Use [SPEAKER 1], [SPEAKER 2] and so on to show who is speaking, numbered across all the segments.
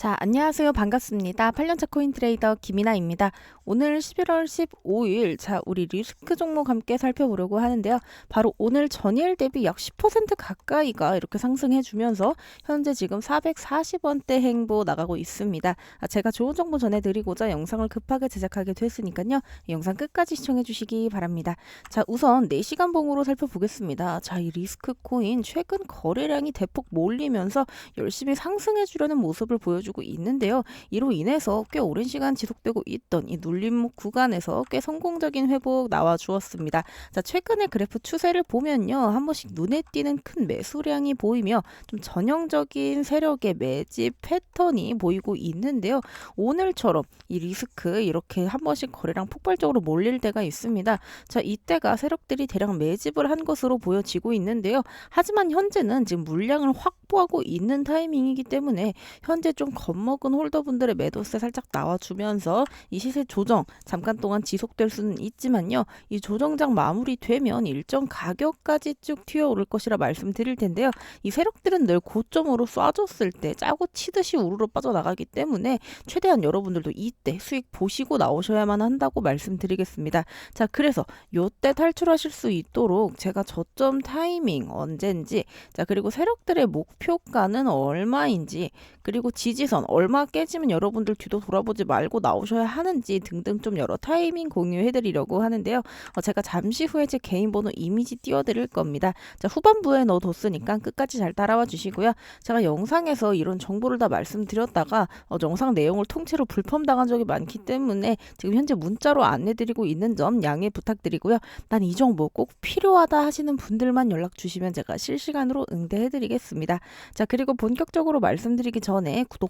[SPEAKER 1] 자, 안녕하세요. 반갑습니다. 8년차 코인 트레이더 김이나입니다. 오늘 11월 15일, 자, 우리 리스크 종목 함께 살펴보려고 하는데요. 바로 오늘 전일 대비 약 10% 가까이가 이렇게 상승해주면서 현재 지금 440원대 행보 나가고 있습니다. 아, 제가 좋은 정보 전해드리고자 영상을 급하게 제작하게 됐으니까요. 이 영상 끝까지 시청해주시기 바랍니다. 자, 우선 4시간 봉으로 살펴보겠습니다. 자, 이 리스크 코인 최근 거래량이 대폭 몰리면서 열심히 상승해주려는 모습을 보여주고 있는데요. 이로 인해서 꽤 오랜 시간 지속되고 있던 이 눌림목 구간에서 꽤 성공적인 회복 나와 주었습니다. 자, 최근의 그래프 추세를 보면요. 한 번씩 눈에 띄는 큰 매수량이 보이며 좀 전형적인 세력의 매집 패턴이 보이고 있는데요. 오늘처럼 이 리스크 이렇게 한 번씩 거래량 폭발적으로 몰릴 때가 있습니다. 자, 이때가 세력들이 대량 매집을 한 것으로 보여지고 있는데요. 하지만 현재는 지금 물량을 확보하고 있는 타이밍이기 때문에 현재 좀 겁먹은 홀더분들의 매도세 살짝 나와주면서 이 시세 조정 잠깐 동안 지속될 수는 있지만요. 이 조정장 마무리되면 일정 가격까지 쭉 튀어오를 것이라 말씀드릴 텐데요. 이 세력들은 늘 고점으로 쏴줬을 때 짜고 치듯이 우르르 빠져나가기 때문에 최대한 여러분들도 이때 수익 보시고 나오셔야만 한다고 말씀드리겠습니다. 자, 그래서 요때 탈출하실 수 있도록 제가 저점 타이밍 언젠지 자, 그리고 세력들의 목표가는 얼마인지 그리고 지지 선 얼마 깨지면 여러분들 뒤도 돌아보지 말고 나오셔야 하는지 등등 좀 여러 타이밍 공유해 드리려고 하는데요. 어, 제가 잠시 후에 제 개인 번호 이미지 띄워 드릴 겁니다. 자, 후반부에 넣어뒀으니까 끝까지 잘 따라와 주시고요. 제가 영상에서 이런 정보를 다 말씀드렸다가 어, 영상 내용을 통째로 불펌당한 적이 많기 때문에 지금 현재 문자로 안내드리고 있는 점 양해 부탁드리고요. 난 이 정보 꼭 필요하다 하시는 분들만 연락 주시면 제가 실시간으로 응대해 드리겠습니다. 자, 그리고 본격적으로 말씀드리기 전에 구독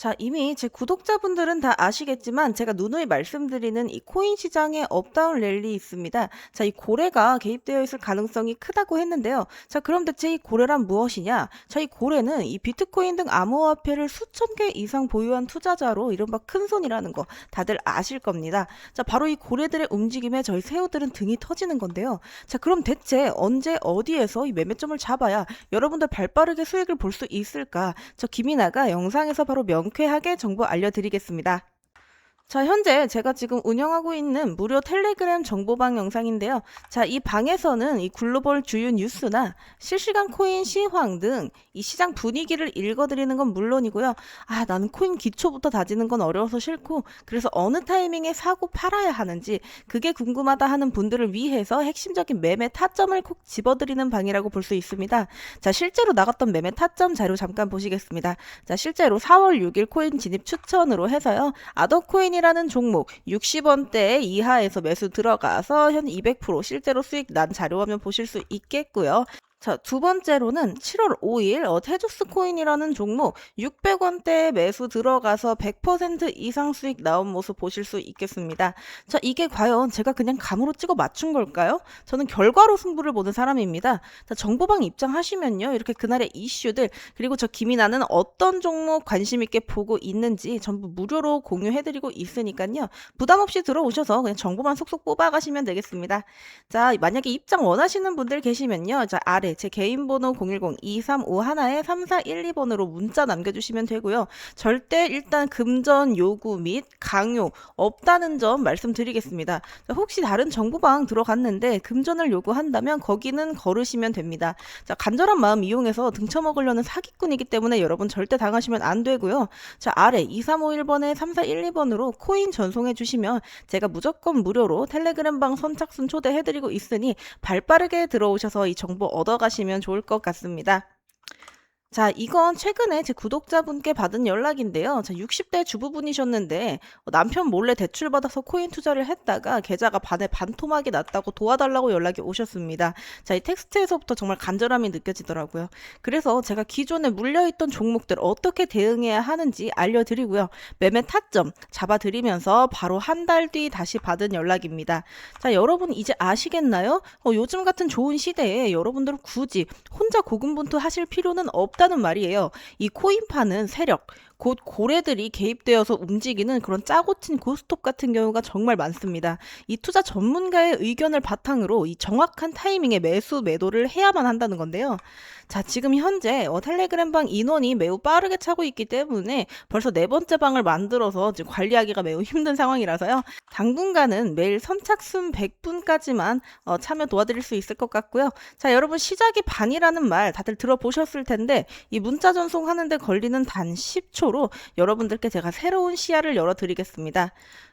[SPEAKER 1] 자, 이미 제 구독자분들은 다 아시겠지만 제가 누누이 말씀드리는 이 코인 시장에 업다운 랠리 있습니다. 자, 이 고래가 개입되어 있을 가능성이 크다고 했는데요. 자, 그럼 대체 이 고래란 무엇이냐? 자, 이 고래는 이 비트코인 등 암호화폐를 수천 개 이상 보유한 투자자로 이른바 큰손이라는 거 다들 아실 겁니다. 자, 바로 이 고래들의 움직임에 저희 새우들은 등이 터지는 건데요. 자, 그럼 대체 언제 어디에서 이 매매점을 잡아야 여러분들 발빠르게 수익을 볼 수 있을까? 저 김이나가 영상에서 바로 명 명쾌하게 정보 알려드리겠습니다. 자, 현재 제가 지금 운영하고 있는 무료 텔레그램 정보방 영상인데요. 자, 이 방에서는 이 글로벌 주요 뉴스나 실시간 코인 시황 등 이 시장 분위기를 읽어드리는 건 물론이고요. 아, 나는 코인 기초부터 다지는 건 어려워서 싫고, 그래서 어느 타이밍에 사고 팔아야 하는지, 그게 궁금하다 하는 분들을 위해서 핵심적인 매매 타점을 콕 집어드리는 방이라고 볼 수 있습니다. 자, 실제로 나갔던 매매 타점 자료 잠깐 보시겠습니다. 자, 실제로 4월 6일 코인 진입 추천으로 해서요. 아더코인이 코인이라는 종목 60원대 이하에서 매수 들어가서 현 200% 실제로 수익 난 자료 화면 보실 수 있겠고요. 자, 두 번째로는 7월 5일 어, 테조스 코인이라는 종목 600원대 매수 들어가서 100% 이상 수익 나온 모습 보실 수 있겠습니다. 자, 이게 과연 제가 그냥 감으로 찍어 맞춘 걸까요? 저는 결과로 승부를 보는 사람입니다. 자, 정보방 입장하시면요. 이렇게 그날의 이슈들 그리고 저 김이나는 어떤 종목 관심 있게 보고 있는지 전부 무료로 공유해 드리고 있으니까요. 부담 없이 들어오셔서 그냥 정보만 속속 뽑아 가시면 되겠습니다. 자, 만약에 입장 원하시는 분들 계시면요. 자, 아래 제 개인 번호 010-2351-3412번으로 문자 남겨주시면 되고요. 절대 일단 금전 요구 및 강요 없다는 점 말씀드리겠습니다. 자, 혹시 다른 정보방 들어갔는데 금전을 요구한다면 거기는 걸으시면 됩니다. 자, 간절한 마음 이용해서 등쳐먹으려는 사기꾼이기 때문에 여러분 절대 당하시면 안 되고요. 자, 아래 2351번에 3412번으로 코인 전송해 주시면 제가 무조건 무료로 텔레그램 방 선착순 초대해드리고 있으니 발빠르게 들어오셔서 이 정보 얻어 가시면 좋을 것 같습니다. 자, 이건 최근에 제 구독자분께 받은 연락인데요. 자, 60대 주부분이셨는데 어, 남편 몰래 대출받아서 코인 투자를 했다가 계좌가 반에 반토막이 났다고 도와달라고 연락이 오셨습니다. 자, 이 텍스트에서부터 정말 간절함이 느껴지더라고요. 그래서 제가 기존에 물려있던 종목들 어떻게 대응해야 하는지 알려드리고요. 매매 타점 잡아드리면서 바로 한 달 뒤 다시 받은 연락입니다. 자, 여러분 이제 아시겠나요? 어, 요즘 같은 좋은 시대에 여러분들은 굳이 혼자 고군분투 하실 필요는 없 없다는 말이에요. 이 코인파는 세력, 곧 고래들이 개입되어서 움직이는 그런 짜고 친 고스톱 같은 경우가 정말 많습니다. 이 투자 전문가의 의견을 바탕으로 이 정확한 타이밍에 매수 매도를 해야만 한다는 건데요. 자, 지금 현재 어, 텔레그램 방 인원이 매우 빠르게 차고 있기 때문에 벌써 네 번째 방을 만들어서 지금 관리하기가 매우 힘든 상황이라서요. 당분간은 매일 선착순 100분까지만 어, 참여 도와드릴 수 있을 것 같고요. 자, 여러분 시작이 반이라는 말 다들 들어보셨을 텐데 이 문자 전송하는데 걸리는 단 10초 로 여러분들께 제가 새로운 시야를 열어드리겠습니다.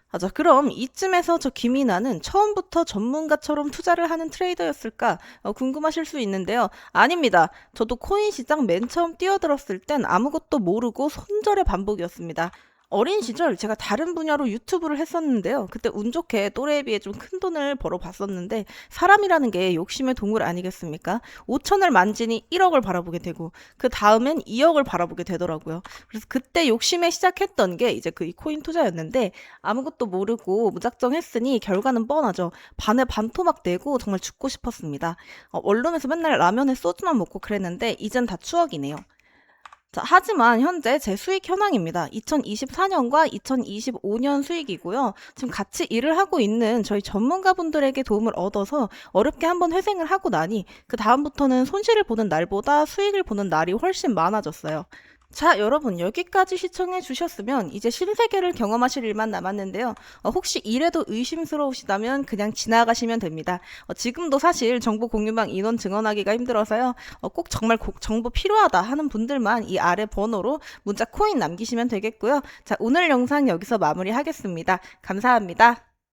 [SPEAKER 1] 아, 자, 그럼 이쯤에서 저 김이나는 처음부터 전문가처럼 투자를 하는 트레이더였을까 어, 궁금하실 수 있는데요. 아닙니다. 저도 코인 시장 맨 처음 뛰어들었을 땐 아무것도 모르고 손절의 반복이었습니다. 어린 시절 제가 다른 분야로 유튜브를 했었는데요. 그때 운 좋게 또래에 비해 좀 큰 돈을 벌어 봤었는데 사람이라는 게 욕심의 동물 아니겠습니까? 5천을 만지니 1억을 바라보게 되고 그 다음엔 2억을 바라보게 되더라고요. 그래서 그때 욕심에 시작했던 게 이제 그 이 코인 투자였는데 아무것도 모르고 무작정 했으니 결과는 뻔하죠. 반에 반토막 되고 정말 죽고 싶었습니다. 어, 원룸에서 맨날 라면에 소주만 먹고 그랬는데 이젠 다 추억이네요. 자, 하지만 현재 제 수익 현황입니다. 2024년과 2025년 수익이고요. 지금 같이 일을 하고 있는 저희 전문가분들에게 도움을 얻어서 어렵게 한번 회생을 하고 나니 그 다음부터는 손실을 보는 날보다 수익을 보는 날이 훨씬 많아졌어요. 자, 여러분 여기까지 시청해 주셨으면 이제 신세계를 경험하실 일만 남았는데요. 어, 혹시 이래도 의심스러우시다면 그냥 지나가시면 됩니다. 어, 지금도 사실 정보 공유망 인원 증언하기가 힘들어서요. 어, 꼭 정말 고- 정보 필요하다 하는 분들만 이 아래 번호로 문자 코인 남기시면 되겠고요. 자, 오늘 영상 여기서 마무리하겠습니다. 감사합니다.